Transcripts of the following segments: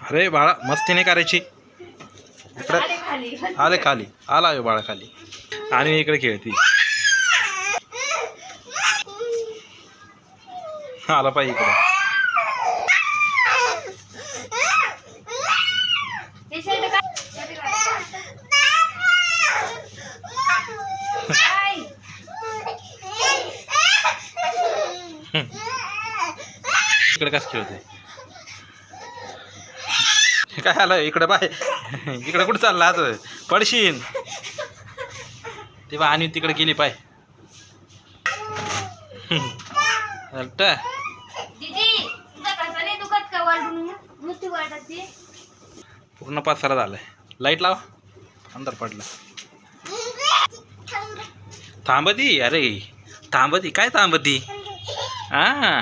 अरे बाळा मस्तीने करायची. इकडे. आले खाली. आले खाली. आला आहे बाळा खाली. आणि इकडे खेळती आला पाहिजे इकडे. इकडे कसं खेळते काय आलं? इकडे बाय. इकडे कुठं चालला आता? पडशीन तेव्हा आणि तिकडे गेली पाय. अल्ट दीदी तुझा कसा नाही दुखत का वरडून नुसती वरडत ती पूर्ण पसारा झालाय. लाइट लाव. अंदर पडला. थांबती? अरे थांबती? काय थांबती? हा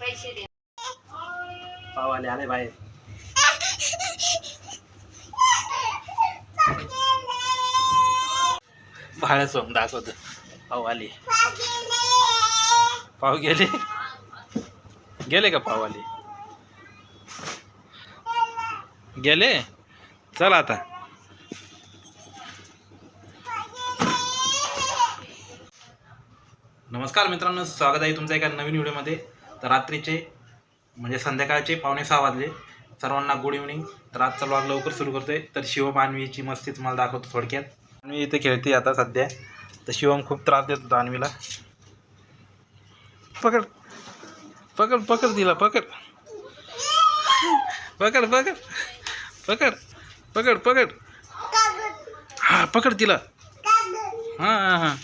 पैसे दे पावाले आले आले बाहेर. बाहेर सोम दाखवत. पाव आले. पाव गेले? गेले का पाव आले? गेले? चल आता. नमस्कार मित्रांनो स्वागत आहे तुमचं एका नवीन व्हिडिओमध्ये. तर रात्रीचे म्हणजे संध्याकाळचे पावणे सहा वाजले. सर्वांना गुड इव्हनिंग तर आजचा ब्लॉग लवकर सुरू करतोय. तर शिवम आणवीची मस्ती तुम्हाला दाखवतो थोडक्यात. आणवी इथे खेळते आता सध्या. तर शिवम खूप त्रास देत होता आणवीला पकड. पकड पकड तिला पकड. पकड पकड. पकड. पकड पकड. हा पकड तिला. हां हां हां.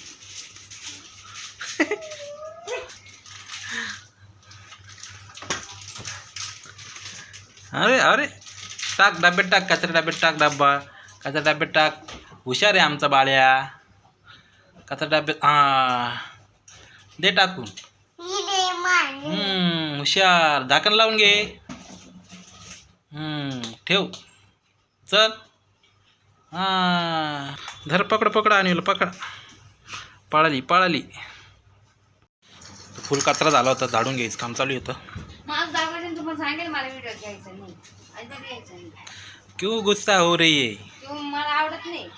अरे अरे. टाक डब्यात टाक. कचऱ्या डब्यात टाक डब्बा. कचऱ्या डब्यात टाक. हुशार आहे आमचा बाळ्या. कचऱ्या डब्यात हां. दे टाकून. हुशार. झाकण लावून घे. ठेव. चल. हां. धर पकड पकड आणि पकड. पळाली पळाली. फुल कचरा झाला होता झाडून घ्यायचं. काम चालू होतं तुम्हाला सांगेल मला व्हिडिओ घ्यायचा नाही. अजिबात घ्यायचा नाही. क्यों गुस्सा हो रही है? किंवा मला आवडत नाही.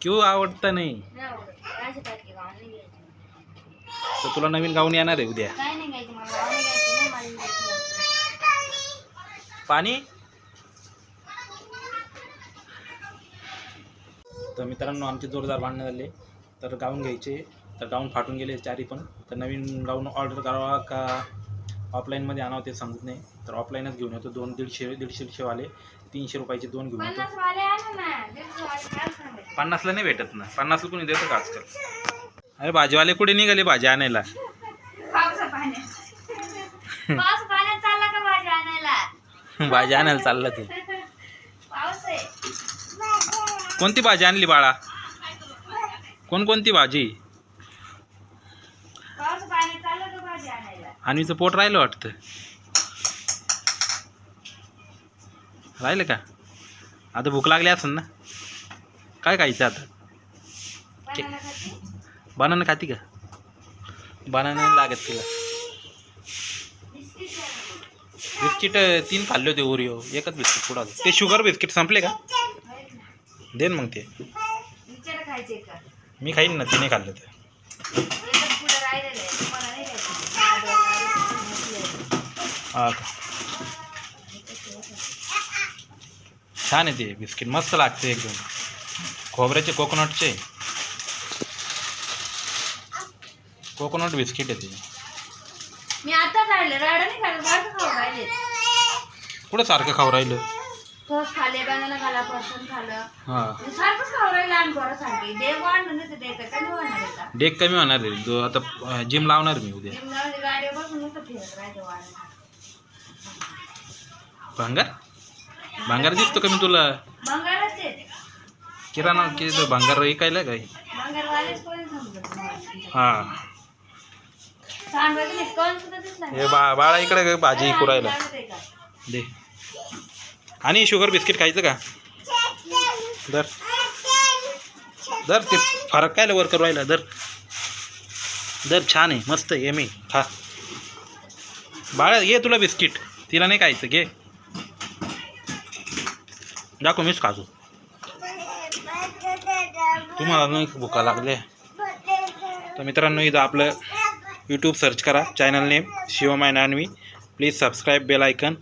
क्यों आवडता नाही? नाही आवडत. राजे तारखे गाव नाही घ्यायचं तर तुला नवीन गाऊन येणार आहे उद्या. काय नाही घ्यायचं मला. गाव नाही घ्यायचं नाही मला घ्यायचं पाणी? तर मित्रांनो आमचे जोरदार भांडणं झाले. तर गाऊन घ्यायचे. तर गाऊन फाटून गेले चारी पण. तर नवीन गाऊन ऑर्डर करावा का? ऑफलाईनमध्ये आणावं ते समजत नाही. तर ऑफलाईनच घेऊन येतो. दोन दीडशे दीडशे वाले तीनशे रुपयाचे दोन घेऊन येतो. पन्नासला नाही भेटत ना. पन्नासला कोणी देतं का आजकाल? अरे भाजीवाले कुठे निघाले भाजी आणायला? भाजी आणायला? चाललं ते. कोणती भाजी आणली बाळा? कोणकोणती भाजी पाऊस पाण्यात चाललं का भाजी आणायला आणवीचं पोट राहिलं वाटतं. राहिलं का? आता भूक लागली असेल ना? काय खायचं आता? बनाना खाते? का? बनाना लागत तिला. बिस्किट तीन खाल्ले होते ओरिओ एकच बिस्किट पुढं. ते शुगर बिस्किट संपले का? दे ना मग ते. मी खाईन ना तिने खाल्लं तर हा का? छान आहे ते बिस्किट. मस्त लागते एकदम. खोबऱ्याचे कोकोनटचे. कोकोनट बिस्किट आहे ते. मी आता काढले राडा नाही खाल्लं सारखं खाऊ राहिले. कुठं सारखं खाऊ राहिलं? टोस्ट खाल्ले बनाना खाला पर्सन खाल्लं. हां. मी सारखंच खाऊ राहिले आणि बरं सांगते देव वाढलं नाही तर देव कमी होणार आहे का डेक कमी होणार आहे. जो आता जिम लावणार मी उद्या. जिमला गाडीवर बसून नुसतं फिरत राहायचं वाढलं भांगार? भांगार दिसतो का मी तुला? किराणा किती भांगार विकायला काय हां? हे. बा बाळा इकडे भाजी. कुरायला? दे. आणि शुगर बिस्किट खायचं का? दर दर ते फरक काय वर करू राहिला? दर दर छान आहे. मस्त आहे. मी. खा. बाळा ये तुला बिस्किट. तिला नाही खायचं घे. दाखव मीच खातो तुम्हाला नाही भुका लागले तर मित्रांनो इथं आपलं यूट्यूब सर्च करा चॅनल नेम शिवमाय नानवी प्लीज सबस्क्राईब बेल आयकन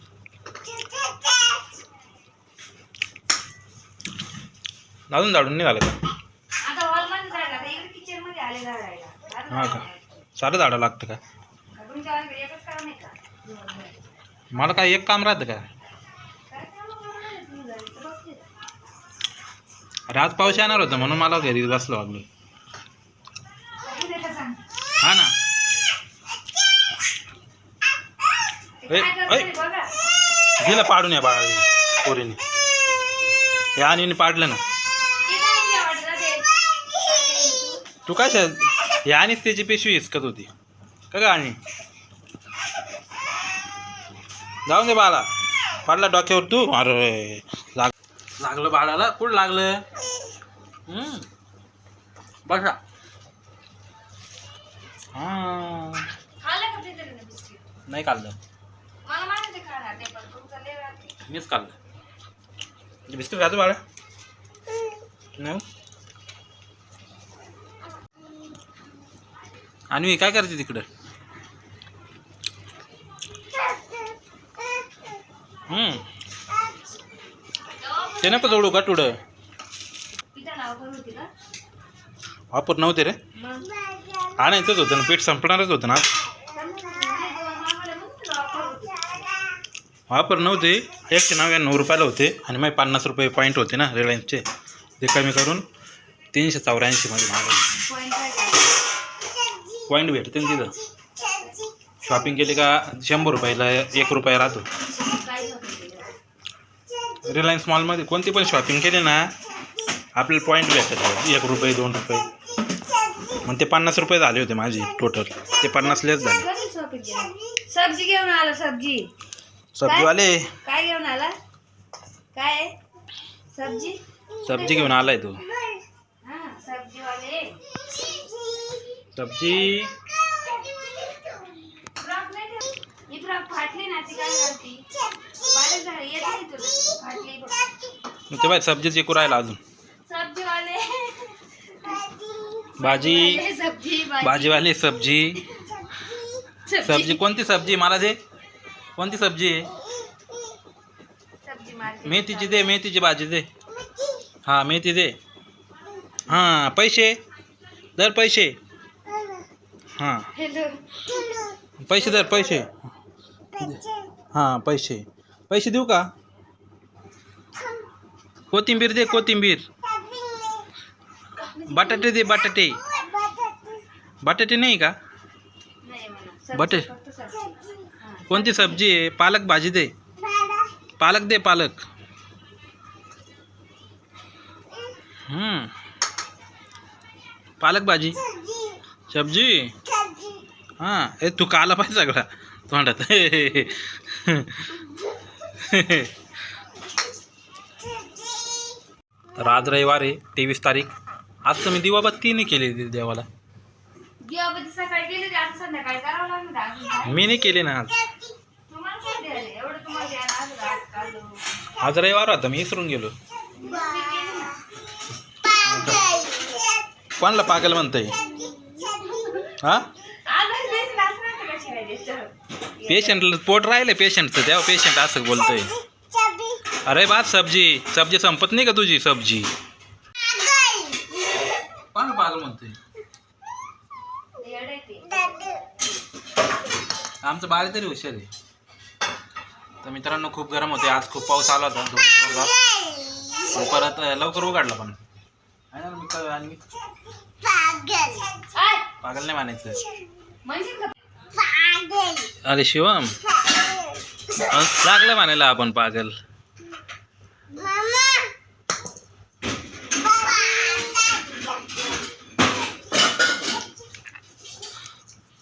अजून झाडून नाही झालं का हा का? सारं झाडं लागतं का तुमच्या वाल्याकडे एकच काम आहे का मला काय एक काम राहतं का? काय आज पाऊस येणार होता म्हणून मला घरी बसलो लागलो हा ना? गेलं दिलं पाडून या बाळा पोरीने. हे आणि पाडलं ना. तू काय हे आणीच त्याची पिशवी हिसकत होती. का आणि जाऊन दे बाळा. पाडला डोक्यावर तू. अरे लाग लागलं बाळाला? कुठं लागलं? हम्म. बसा. हा? नाही खाल्लं. मीच खाल्लं. बिस्किट खातो बाळा. नाही आणि काय करते तिकडं? ते नको जोडू का? टुडं वापर नव्हते रे. आणायचंच होतं ना पीठ संपणारच होतं ना. वापर नव्हते. एकशे नव्याण्णव रुपयाला होते आणि मग पन्नास रुपये पॉईंट होते ना रिलायन्सचे ते कमी करून तीनशे चौऱ्याऐंशीमध्ये मागवले. पॉईंट भेटते ना तिथं. शॉपिंग केली का शंभर रुपयाला एक रुपया राहतो? रिलायन्स मॉलमध्ये कोणती पण शॉपिंग केली ना आपल्याला पॉईंट भेटतात एक रुपये दोन रुपये. मग ते पन्नास रुपये झाले होते माझे टोटल ते पन्नास लेस झाले? सब्जी घेऊन आला सब्जी. सब्जीवाले काय? घेऊन आला? काय? सब्जी? सब्जी घेऊन आलाय तू. हा सब्जीवाले सब्जी? फ्रॉक नाही ठेव- ही फ्रॉक फाटली ना ती काय करती? ते बाय सब्जीच एकू राहिला अजून भाजी वाले, सब्ज़ी भाजीवाली सब्ज़ी। सब्ज़ी। कोणती सब्ज़ी? मला दे कोणती सब्ज़ी? आहे मार्केट मेथीची दे मेथीची भाजी दे। हाँ मेथी दे। हाँ पैसे। दर पैसे। हाँ। पैसे दर पैसे। हाँ पैसे। पैसे देऊ का? कोथिंबीर दे, कोथिंबीर. बटाटे दे, बटाटे. बटाटे नाही का? बटे. फक्त सब्ज़ी. हा. पालक भाजी दे. पालक दे, पालक. हम्म. पालक भाजी. सब्ज़ी? हाँ हे तू काला पाहिजे सगळा. तोंडात. तर आज रविवार आहे तेवीस तारीख आज तर मी दिवाबत्ती नाही केली दे- देवाला दिवाबत्ती सकाळी गेली होती, आता संध्याकाळी करावं लागेल का अजून काय? मी नाही केली ना आज तुम्हाला काय द्यायला? एवढं तुम्हाला द्यायला आज रविवार होता मी विसरून गेलो मी केली ना. कोणाला पागल म्हणतंय हा नाही आज नाही द्यायचं? पेशंटला पोट राहिले पेशंटचं तेव्हा पेशंट असं बोलतोय अरे बात सब्जी. सब्जी संपत नाही का तुझी? सब्जी. कोण पागल म्हणते आमचं बाळ तरी हुशार आहे. तर मित्रांनो खूप गरम होते. आज खूप पाऊस आला होता. जोर- जोरदार. परत लवकर उघडला पण. आहे ना मित्र आणि पागल नाही म्हणायचं. अरे शिवम. लागलं म्हणायला आपण पागल.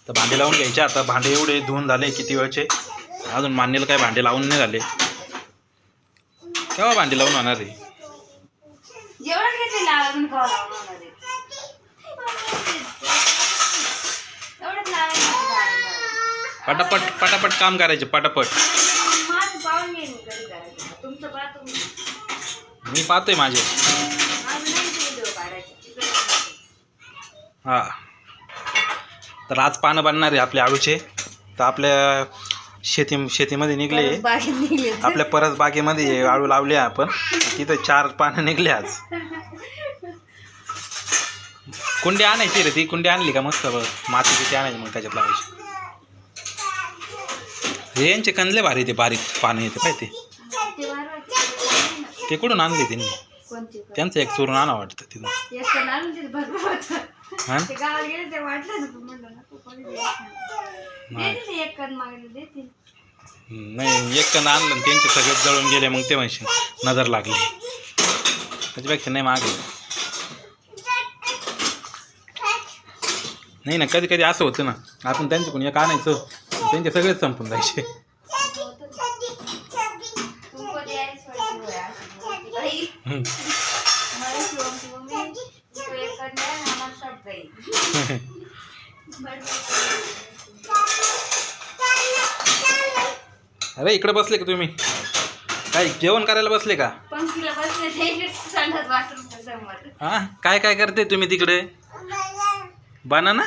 तर भांडे लावून घ्यायचे. आता भांडे एवढे धुवून झाले किती वेळचे? अजून मान्यला काय भांडे लावून नाही झाले. केव्हा भांडे लावून होणार आहे. पटापट पटापट काम करायचे पटापट. मी पाहतोय माझे. हा. तर आज पानं बनणार आहे आपल्या आळूचे. तर आपल्या शेती शेतीमध्ये निघले. आपल्या परस बागेमध्ये आळू लावले आपण. तिथं चार पानं निघले आज. कुंडी आणायची रे ती. कुंडी आणली का मस्त बघ. माती किती आणायची मग त्याच्यात लावायची. यांचे कंदले भारी ते. बारीक पानं येते पाहिजे. ते कुठून आणले त्यांनी कोणते पण? त्यांचं एक चोरून आणा वाटतं तिथं एक तर आणून तिथे भरपूर होतं. हा ते गावाला गेले ते वाटलंच होतं. म्हणलं नको कोणी द्यायचं नाही. देतील ते एक कण मागले देतील नाही एक कंद आणलं आणि त्यांचे सगळे जळून गेले मग ते म्हणशील नजर लागली त्याच्यापेक्षा नाही मागे नाही ना कधी कधी असं होतं ना आपण त्यांच्याकडून एक आणायचं त्यांचे सगळेच संपून जायचे अरे इकडे बसले का तुम्ही? काय जेवण करायला बसले का? हा? काय काय करते तुम्ही तिकडे? बनाना?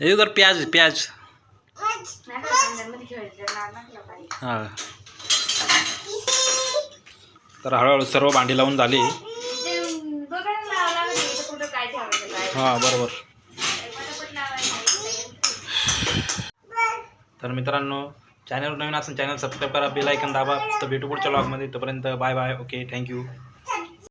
सब्जी उधर प्याज प्याज नका अंदरमध्ये खेळायचं, ना- नकला पाहिजे. हां. तर हळूहळू सर्व भांडी लावून झाली. हा बरोबर. तर मित्रांनो चॅनल नवीन असेल चॅनल सबस्क्राईब करा बेल ऐकन दाबा. तर भेटू पुढच्या ब्लॉगमध्ये तोपर्यंत बाय बाय ओके थँक्यू